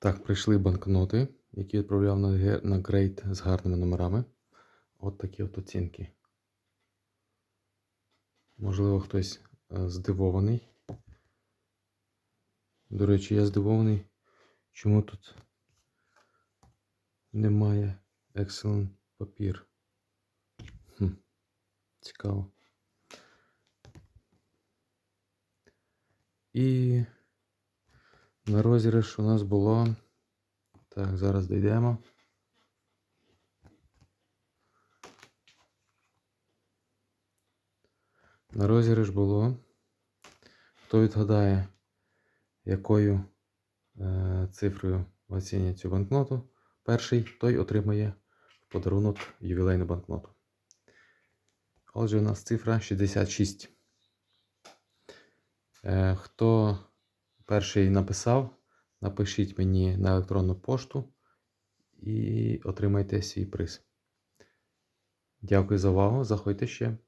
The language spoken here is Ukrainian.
Так, прийшли банкноти, які відправляв на, на грейд з гарними номерами. От такі от оцінки. Можливо, хтось е, здивований. До речі, я здивований, чому тут немає Excellent папір. Хм, цікаво. І на розіграш у нас було. Так, зараз дійдемо. На розіграш було. Хто відгадає, якою е, цифрою оцінять цю банкноту, перший той отримає в подарунок ювілейну банкноту. Отже, у нас цифра 66. Е, хто перший написав, напишіть мені на електронну пошту і отримайте свій приз. Дякую за увагу. Заходьте ще.